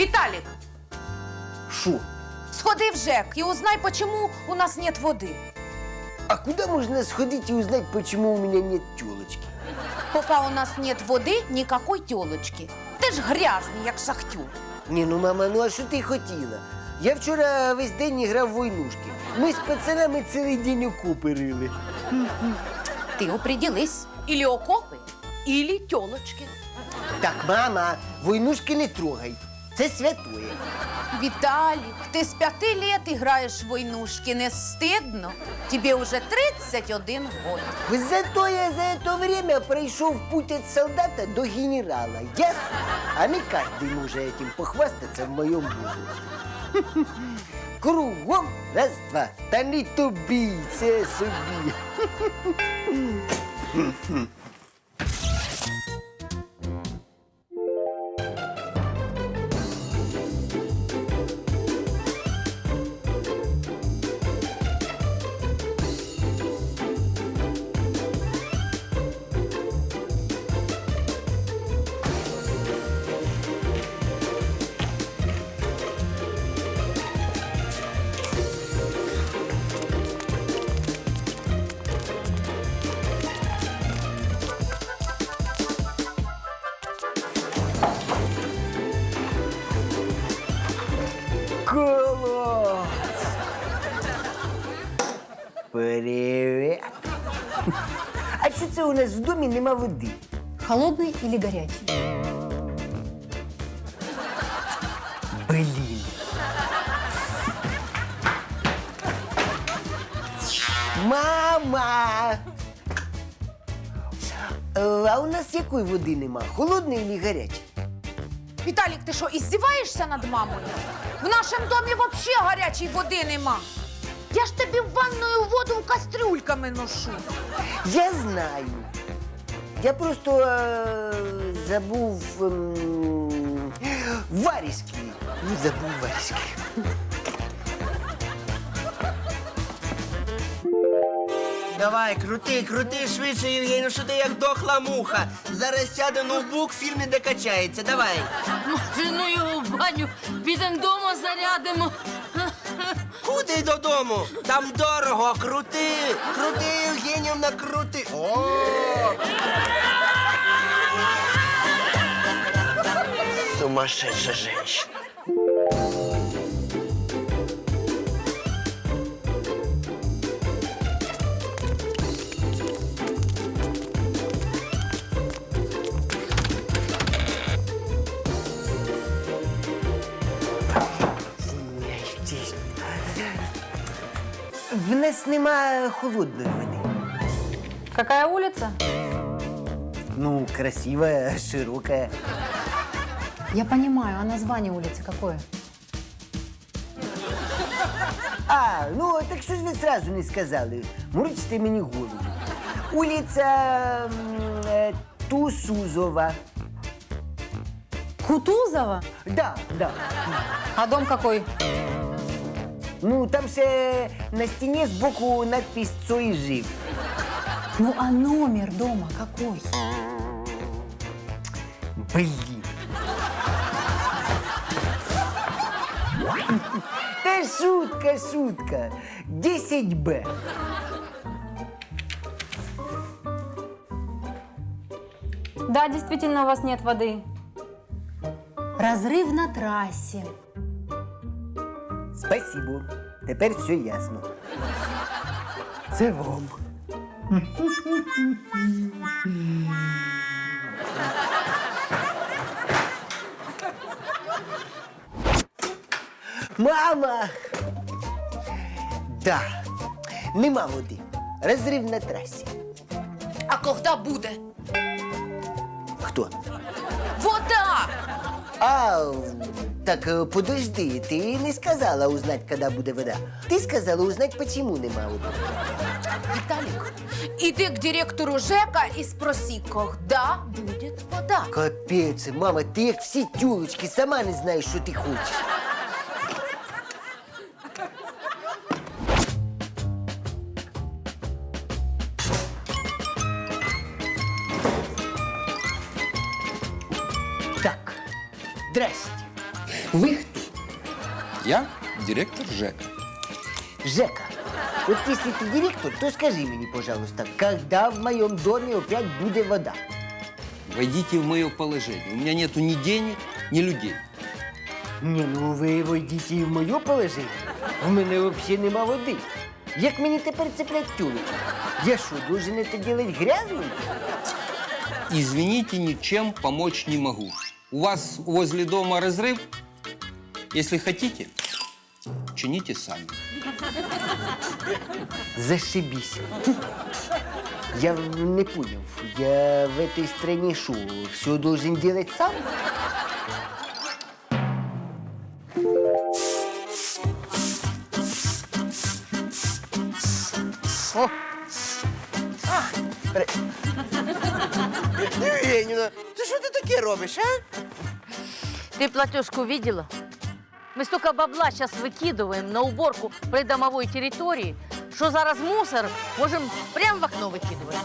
Виталик, Шо? сходи в ЖЕК и узнай, почему у нас нет воды. А куда можно сходить и узнать, почему у меня нет телочки? Пока у нас нет воды, никакой телочки. Ти ж грязний, як шахтюр. Ні, ну мама, ну а що ти хотіла? Я вчора весь день грав в войнушки. Ми з пацанами цілий день окопи рили. Ти определись. Или окопи, или телочки. Так, мама, войнушки не трогай Це святое. Виталик, ты с пяти лет играешь в войнушки, не стыдно? Тебе уже 31 год. Зато я за это время пройшов путь от солдата до генерала. Ясно? А не каждый може этим похвастаться в моем возрасте. Кругом раз-два. Та не тобі, це собі. Или горячий? Блін. Мама! Е, А у нас якої води нема? Холодної чи гарячої? Виталик, ты что, издеваешься над мамой? В нашем доме вообще горячей воды нема. Я ж тобі в ванную воду кастрюльками ношу. Я знаю. Я просто е, забув ем, варіски. Ну, забув варіски. Давай, крути, крути швидше, Євгеній, ну що ти як дохла муха. Зараз сяде ноутбук, фільм не качається. Давай. Може, ну його в баню, підемо вдома зарядимо. Куди додому? Там дорого, крути, крути, Євгенівна, крути. О! Сумасшедшая женщина. Нас нема холодної води. Какая улица? Ну, красивая, широкая. Я понимаю, а название улицы какое? А, ну так що ж ви сразу не сказали? Мурчите мені голову. Улиця м, е, Тусузова. Кутузова? Да, да. А дом какой? Ну, там ще на стіні збоку надпись «Цой жив». Ну а номер дома какой? Блін. Та шутка, шутка. 10Б. Да, действительно, у вас нет воды. Разрыв на трассе. Спасибо. Тепер все ясно. Це вам. Мама! Да, нема води. Розрив на трасі. А когда буде? Хто? Вода! А, так е, подожди, ти не сказала узнать, коли буде вода. Ти сказала узнать, почему нема води. Виталик, иди к директору ЖЭКа и спроси, когда будет вода. Капець, мама, ти як всі тюлочки, сама не знаєш, що ти хочеш. директор ЖЭКа. Жека, вот если ты директор, то скажи мне, пожалуйста, когда в моем доме опять будет вода? Войдите в мое положение. У меня нету ни денег, ни людей. Не, ну ви войдіть і в моє положення. В мене взагалі нема води. Як мені тепер цеплять тюлечку? Я що, должен это делать грязным? Извините, ничем помочь не могу. У вас возле дома разрыв? Если хотите, чините сами. Зашибись. Я не понял. Я в этой стране шо, все должен делать сам? О! А, при- Євгенівна, ти що ти таке робиш, а? Ты платежку видела? Мы столько бабла сейчас выкидываем на уборку придомовой территории, что зараз мусор можем прямо в окно выкидывать.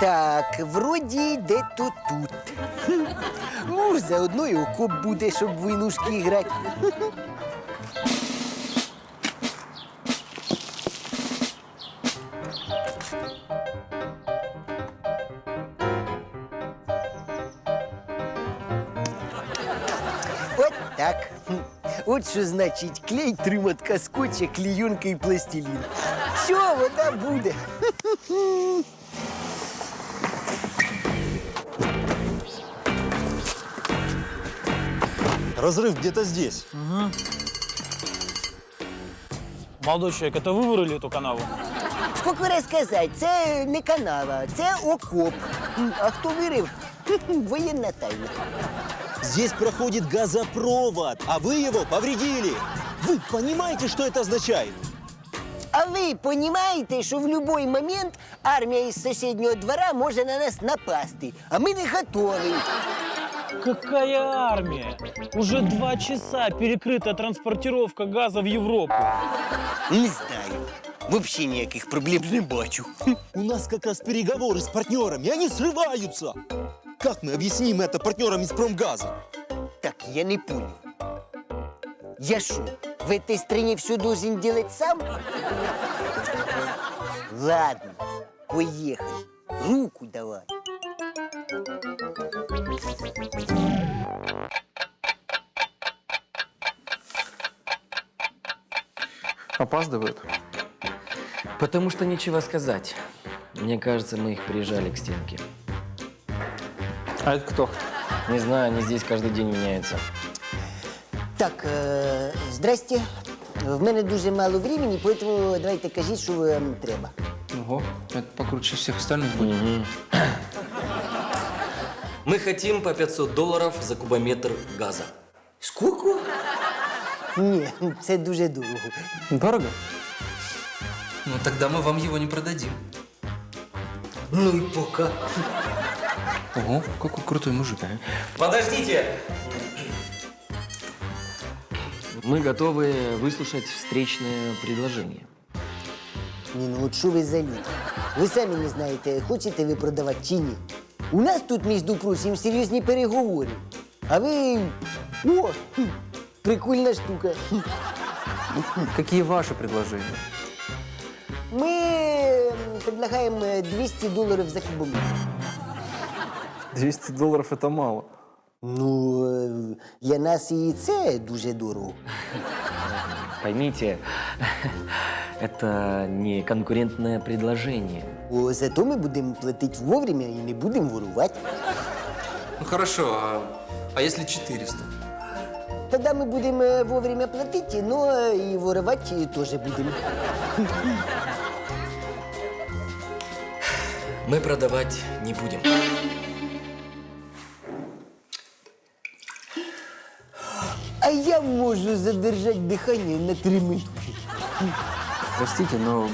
Так, вроді де-то тут. Ну, заодно і окоп буде, щоб войнушки грати. От так. От що значить клей, три мотка скотча, клейонка і пластилін. Все, вода буде. Разрыв где-то здесь. Молодой человек, это вы вырыли эту канаву? Скільки раз сказати, це не канава, це окоп. М, А хто вирив? Хм-хм, Воєнна тайна. Здесь проходит газопровод, а вы его повредили. Вы понимаете, что это означает? А ви розумієте, що в будь-який момент армія із сусіднього двора може на нас напасти, а ми не готові. Какая армия? Уже два часа перекрыта транспортировка газа в Европу. Не знаю. Взагалі ніяких проблем не бачу. У нас как раз переговоры с партнерами, и они срываются. Как мы объясним это партнерам из промгаза? Так, я не понял. Я что, в этой стране все должен делать сам? Ладно, поехали. Руку давай. Опаздывают? Потому что нечего сказать. Мне кажется, мы их прижали к стенке. А это кто? Не знаю, они здесь каждый день меняются. Так, е, здрасте. В мене дуже мало времени, поэтому давайте кажіть, що вам треба. Ого, это покруче всех остальных будет. Мы хотим по 500 долларов за кубометр газа. Скільки? Ні, це дуже дорого. Дорого? Ну, тогда мы вам его не продадим. Ну і пока. Ого, какой крутой мужик. Подождите! Мы готовы выслушать встречное предложение. Ні, ну от що ви за люди? Ви самі не знаєте, хочете ви продавати чи ні. У нас тут, між прочим, серйозні переговори. А ви. О! Прикольна штука. Какие ваши предложения? Ми предлагаємо е, 200 доларів за кубометр. 200 долларов это мало. Ну, е, для нас і це дуже дорого. Поймите, это не конкурентное предложение. О, зато ми будемо платити вовремя і не будемо ворувати. Ну хорошо, а, а если 400? Тоді ми будемо е, вовремя платити, але і воровати теж будемо. Мы продавать не будем. Я можу задержати дихання на три минути. Простите, но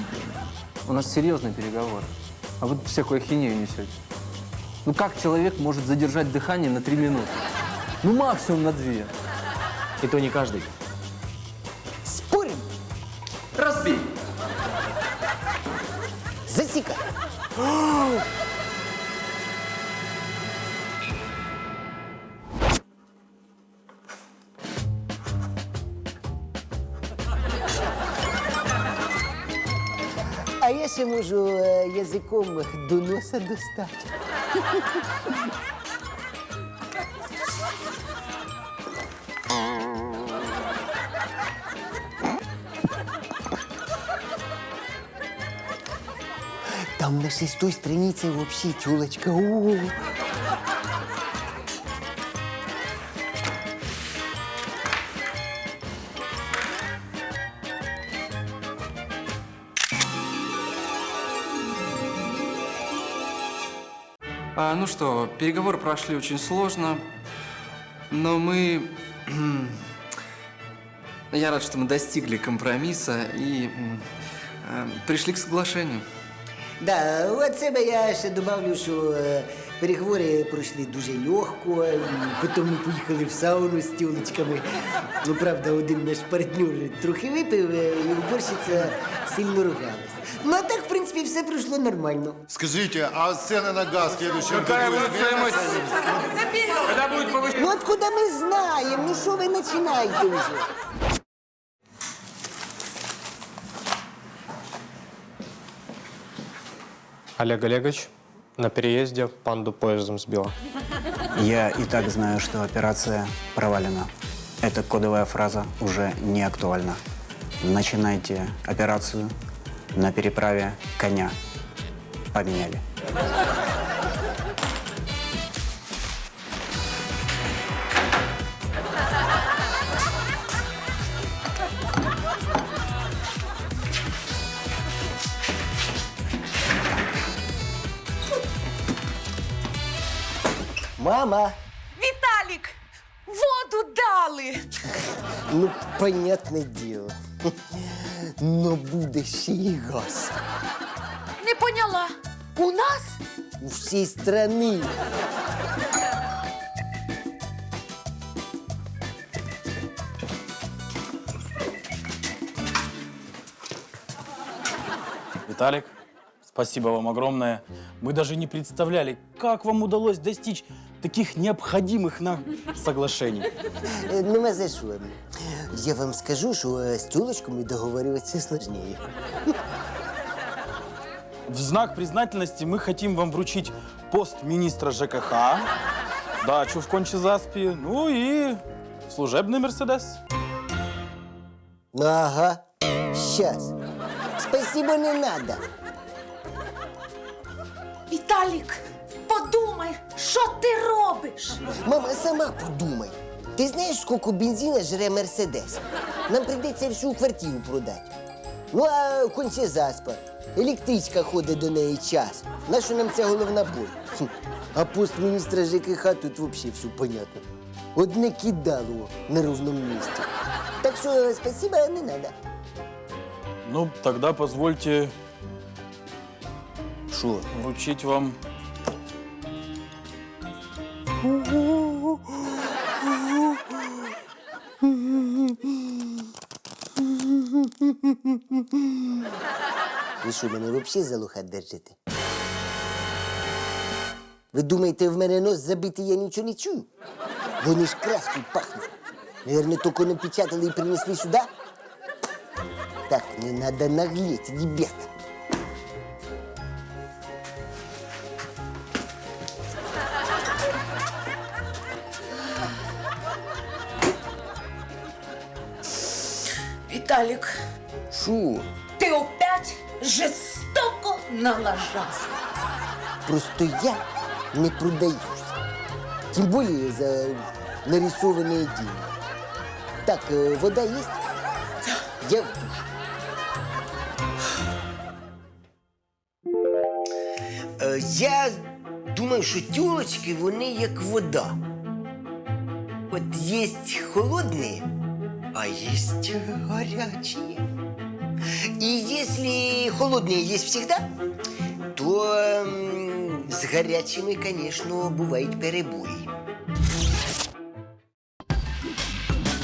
у нас серьезные переговоры. А вы тут всякую ахинею несете. Ну как человек может задержать дыхание на три минуты? Ну максимум на две. И то не каждый. Спорим? Разбей. Засікай. ще можу е, язиком до носа достати. Там на шестой странице вообще тёлочка. О, ну что, переговоры прошли очень сложно, но мы... Я рад, что мы достигли компромисса и э, пришли к соглашению. Да, от себе я ще добавлю, що переговори пройшли дуже легко. і Потім ми поїхали в сауну з тілочками. Ну, правда, один наш партнер трохи випив, е, і уборщиця сильно ругалась. Ну, а так, в принципі, все пройшло нормально. Скажите, а цены на газ в следующем году изменятся? Ну, откуда ми знаємо? Ну, що ви починаєте вже? Олег Олегович, на переезде панду поездом сбила. Я и так знаю, что операция провалена. Эта кодовая фраза уже не актуальна. Начинайте операцию на переправе коня. Поменяли. Мама! Віталік, воду дали. Ну, понятне діло. Но буде ще і газ. Не поняла. У нас? У всій страни. Виталик, спасибо вам огромное. Мы даже не представляли, как вам удалось достичь таких необходимых нам соглашений. Е, Нема за що. Я вам скажу, що е, з тюлочками договорюватися сложніше. В знак признательности мы хотим вам вручить пост министра ЖКХ, дачу в Кончезаспе, ну и служебный Мерседес. Ага, щас. Спасибо, не надо. Віталік, подумай, що ти робиш? Мама, сама подумай. Ти знаєш, скільки бензина жре Мерседес? Нам прийдеться всю квартиру продати. Ну, а конче заспа. Електричка ходить до неї час. Нащо нам ця головна боль? Хм. А пост міністра ЖКХ тут взагалі все понятно. Одне кидало на ровному місці. Так що спасибо, не надо. Ну, тогда позвольте Що? вручить вам Ви що, мене взагалі за лоха держите? Ви думаєте, в мене нос забитий, я нічого не чую? Вони ж краскою пахнуть. Наверно, тільки напечатали і принесли сюди? Так, не надо наглеть, ребята. налажав. Просто я не продаюсь. Тем более за нарисованные деньги. Так, э, вода есть? Я в душ. Е, Я думаю, що тілочки вони як вода. От є холодні, а є гарячі. И если холодные есть всегда, то м, с горячими, конечно, бывают перебои.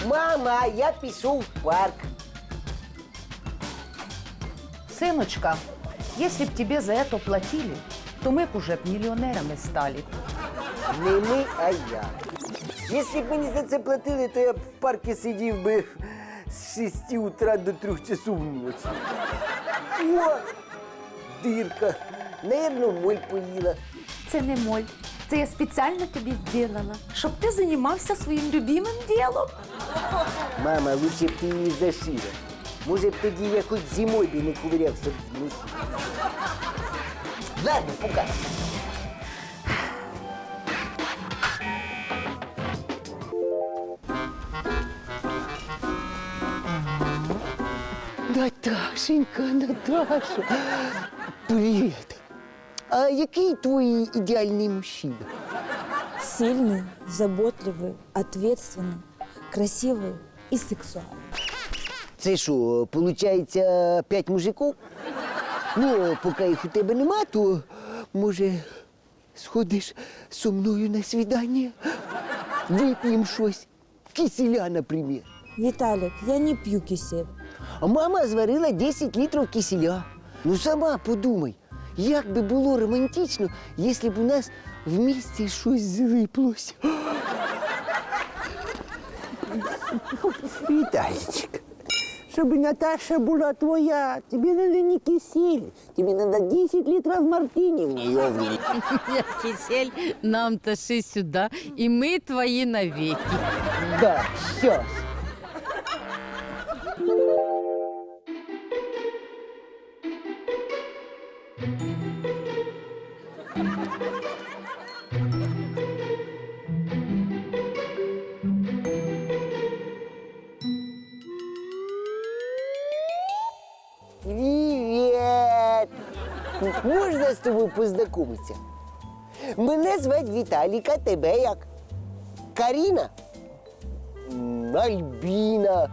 Мама, я пішов в парк. Сыночка, если б тебе за это платили, то мы б уже б миллионерами стали. Не ми, а я. Якщо б мені за це платили, то я б в парку сидів би з 6 утра до 3 часов ночі. О, дирка. Наверно, моль поїла. Це не моль. Це я спеціально тобі зробила, щоб ти займався своїм любимим ділом. Мама, лучше б ти її зашила. Може б тоді я хоч зимою би не ковирявся в носі. Ладно, пока. Наташенька, Наташа, привіт. А який твій ідеальний мужчина? Сильный, заботливый, ответственный, красивый и сексуальный. Це що, виходить, п'ять мужиків? Ну, поки їх у тебе нема, то може сходиш зі мною на свідання? Вип'ємо щось. Киселя, наприклад. Виталик, я не пью кисель. А мама зварила 10 літрів киселя. Ну сама подумай, як би було романтично, якщо б у нас в місті щось злиплося. Виталичек, чтобы Наташа была твоя, тебе надо не кисель, тебе надо 10 литров мартини в нее влить. Кисель, нам тащи сюда, и мы твои навеки. Да, сейчас. тобою познайомитися? Мене звати Віталік, а тебе як? Каріна? М, Альбіна?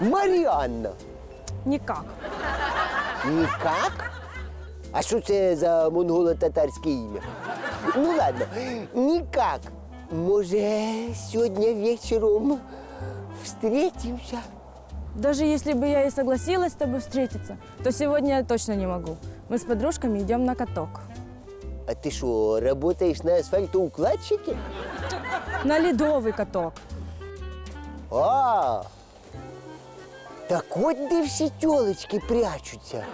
Маріанна? Никак. Нікак? А що це за монголо-татарське ім'я? Ну ладно, нікак. Може, сьогодні вечором встретимся? Даже если бы я и согласилась с тобой встретиться, то сегодня я точно не могу. Мы с подружками идем на каток. А ти що, працюєш на асфальтоукладчике? На ледовый каток. А, так от де всі тілочки прячуться.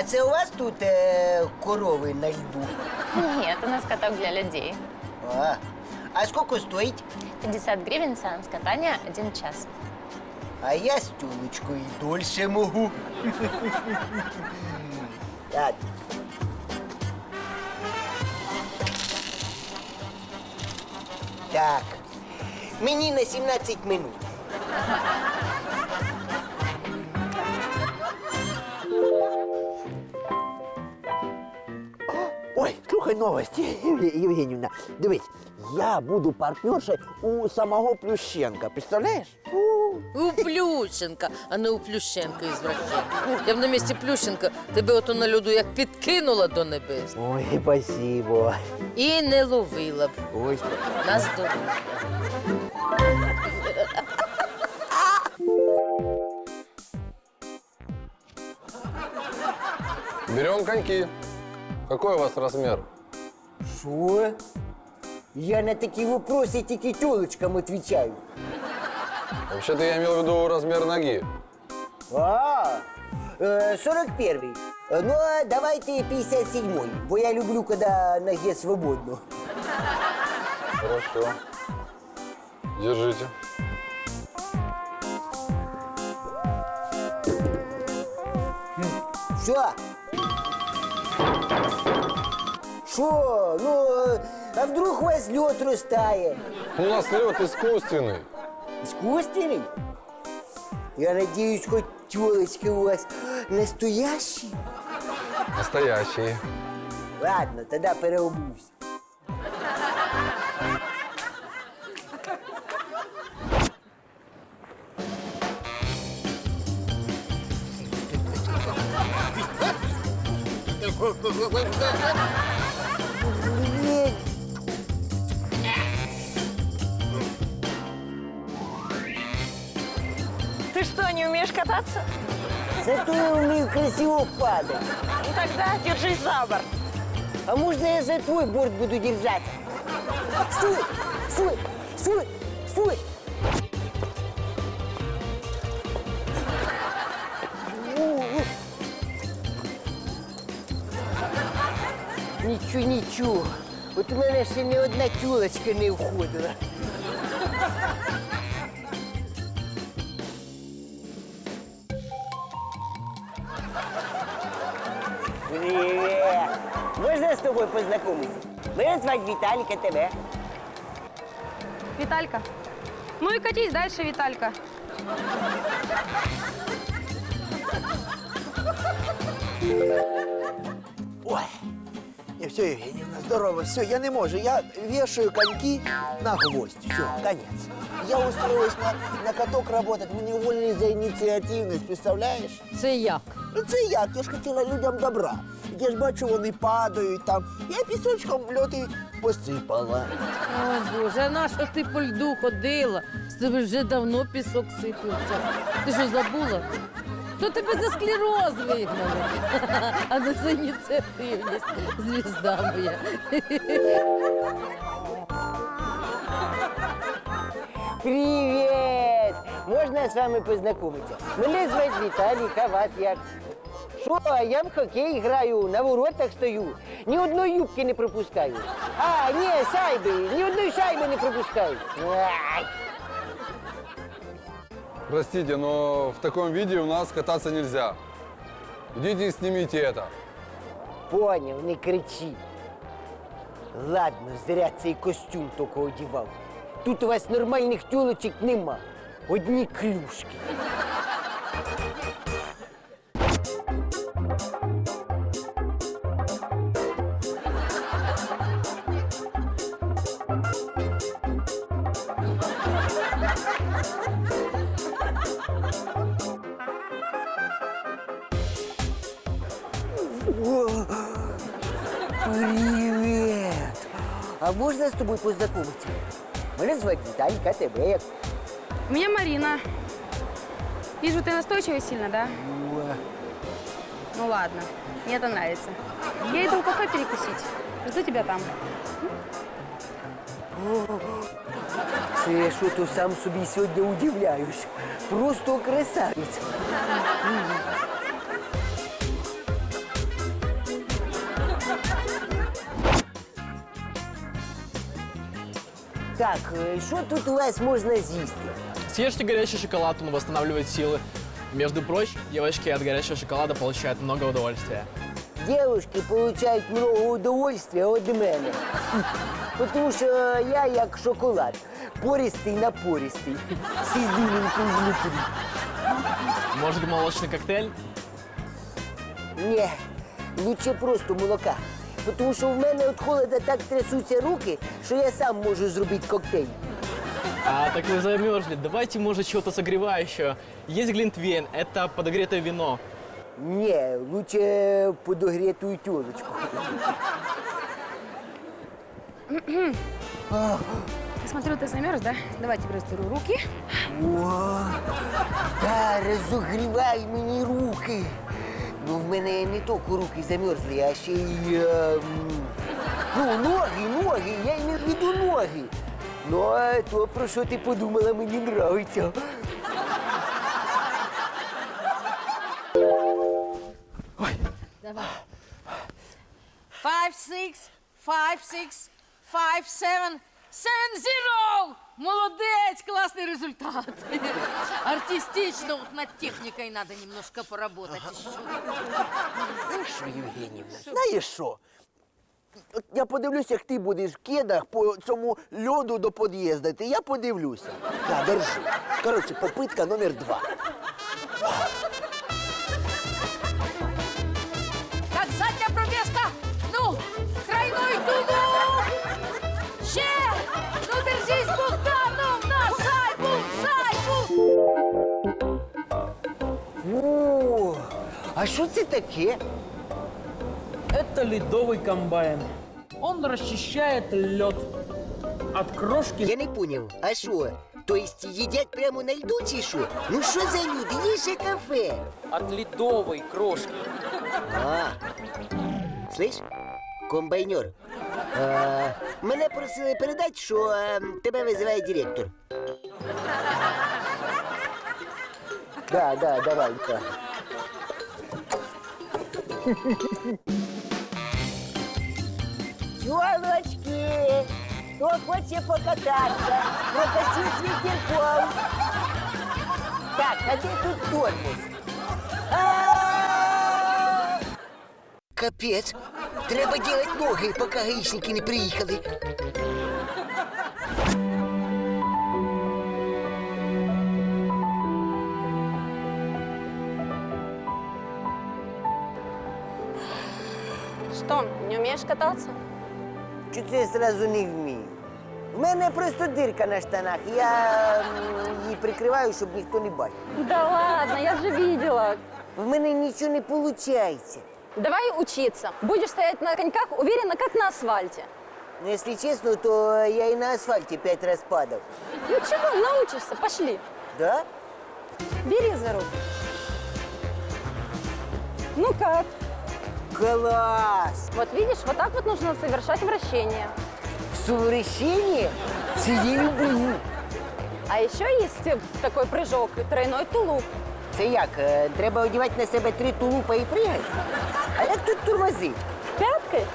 А це у вас тут е, корови на льду? Нет, у нас каток для людей. А, а сколько стоїть? 50 гривен сеанс катания один час. А я з тюлечкою дольше можу. Ладно. Так. Мені на 17 минут. Ой, слухай новості, Єв- Євгенівна. Дивись, я буду партнершею у самого Плющенка. Представляєш? У Плющенка, а не у Плющенка извращенка. Я б на місці Плющенка тебе ото на льоду як підкинула до небес. Ой, спасибо. І не ловила б. Ой, На здоров'я. Берем коньки. Какой у вас размер? Що? Я на такі вопроси тільки тёлочкам отвечаю. Вообще-то я имел в виду размер ноги. А, э, 41-й. Э, Ну, а давайте 57-й, бо я люблю, когда ноге свободно. Хорошо. Держите. Все. Що? Ну, а вдруг у вас лед растає? У нас лед искусственный. Искусственный? Я надеюсь, хоть тёлочки у вас настоящие? Настоящий. Ладно, тоді переобувся. умеешь кататься? Зато я вмію красиво падати. Ну тогда держись за борт. А можно я за твой борт буду держать? Стой! Стой! Стой! Стой! Нічого, нічого. От у мене ще не одна тюлочка не входила. Можно с тобой познакомиться? Меня звать Виталик, а тебя? Виталька. Ну и катись дальше, Виталька. Ой, не, все, Евгеньевна, здорово, все, я не можу. Я вешаю коньки на гвоздь. Все, конец. Я устроилась на, на каток работать, мені уволили за ініціативність, представляєш? Це як? Ну це як? Я ж хотіла людям добра. Я ж бачу, вони падають там. Я пісочком льоти посипала. О, Боже, а що ти по льду ходила? З тебе вже давно пісок сипався. Ти що забула? То тебе за склероз вигнали, а не за ініціативність, звізда моя. Привет! Можна я з вами познайомитися? Мене звати Віталік, а вас як? Що, а я в хокей граю, на воротах стою. Ні одної юбки не пропускаю. А, ні, шайби, ні одної шайби не пропускаю. Ай. Простите, но в таком виде у нас кататься нельзя. Идите и снимите это. Поняв, не кричи. Ладно, зря цей костюм тільки одівав. Тут у вас нормальних тюлочок нема. Одні клюшки. А можна з тобою познайомитися? Мене звати Віталік, а тебе як? Меня Марина. Вижу, ты настойчивый сильно, да? Ну ладно, мне это нравится. Я иду в кафе перекусить. Жду тебя там. Це я що то сам собі сьогодні удивляюсь. Просто красавець. Так, е, що тут у вас можна з'їсти? Съешьте горячий шоколад, он восстанавливает силы. Между прочим, девочки от горячего шоколада получают много удовольствия. Девушки получають много удовольствия від мене. Тому що я як шоколад. Пористий напористий. З ізюминкою внутрі. Может, молочный коктейль? Ні, лучше просто молока. Тому що в мене від холода так трясуться руки, що я сам можу зробити коктейль. А, так вы замерзли. Давайте, может, чего-то согревающего. Есть глинтвейн, это подогретое вино. Ні, лучше подогретую тілочку. Смотрю, ты замерз, да? Давай тебе растиру руки. О, та розогрівай мені руки. Ну, в мене не тільки руки замерзли, а ще й. е, м, ну, ноги, ноги, я маю в виду ноги. Ну, а то, про що ти подумала, мені нравиться. Давай. Five, six, five, six, five, seven, seven, zero! Молодець, класний результат. Артистично, вот над техникой надо немножко поработать еще. Ну що, Євгенівна, знаєш що? От я подивлюсь, як ти будеш в кедах по цьому льоду до під'їзду. Я подивлюся. На, держи. Коротше, попитка номер два. А що це таке? Это ледовый комбайн. Он расчищает лед от крошки. Я не понял, а що? То есть їдять прямо на льду чи що? Ну що за люди? Є же кафе. От ледовой крошки. А, слышь, комбайнер, а, мене просили передати, що а, тебе визиває директор. Да, да, давай, да. Чувачки, хто хоче покататися, покачу з вітерком. Так, а де тут тормоз? А! Капець, треба делать ноги, поки гаїшники не приїхали. кататься? Чи це я сразу не вмію? В мене просто дирка на штанах. Я м, її прикриваю, щоб ніхто не бачив. Да ладно, я же видела. В мене нічого не виходить. Давай учиться. Будешь стоять на коньках уверенно, как на асфальте. Ну, якщо чесно, то я і на асфальті п'ять раз падав. Ну чего, научишься, пошли. Да? Бери за руку. Ну как? Класс! Вот видишь, вот так вот нужно совершать вращение. Совращення? Це я люблю. А еще есть э, такой прыжок, тройной тулуп. Це як? е, Треба одягати на себе три тулупа і пригати? А як тут тормозить? Пяткой?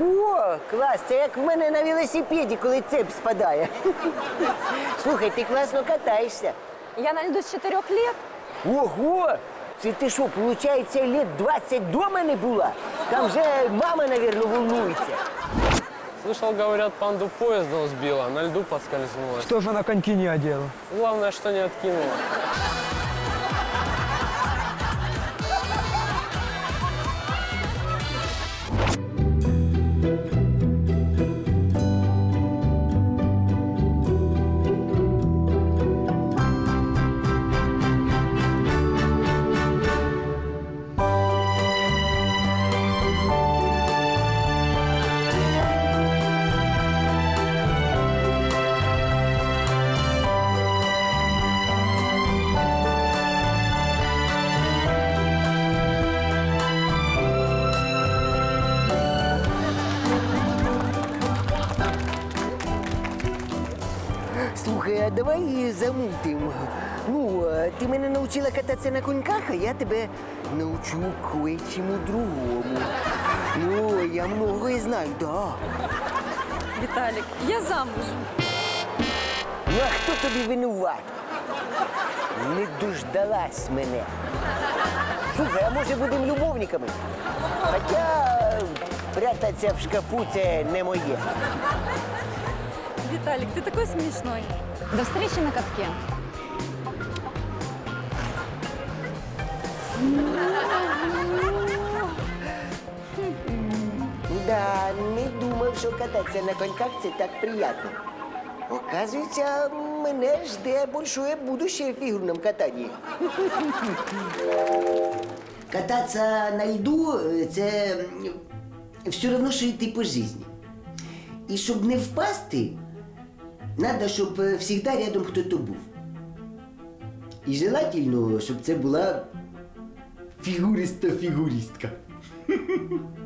О, клас! Це як в мене на велосипеді, коли цеп спадає. Слухай, ти класно катаєшся. Я на льду с четырех лет. Ого! Це ти що, виходить, лет 20 дома не була? Там вже мама, мабуть, волнується. Слышал, говорят, панду поездом сбила, на льду подскользнулась. Что же она коньки не одела? Главное, что не откинула. Давай замутим. Ну, ти мене навчила кататися на коньках, а я тебе навчу кое-чому другому. Ну, я многое знаю, да. Виталик, я замужем. Ну, а хто тобі винуват? Не дождалась мене. Слухай, а може будемо любовниками? Хоча прятатися в шкафу це не моє. Виталик, ты такой смешной. До встречи на катке. Да, не думав, що кататися на коньках це так приємно. Оказується, мене жде большое будущее в фігурному катанні. Кататися на льду це все одно, що йти по житті. І щоб не впасти, треба, щоб завжди рядом хтось був. І желательно, щоб це була фігуриста фігуристка.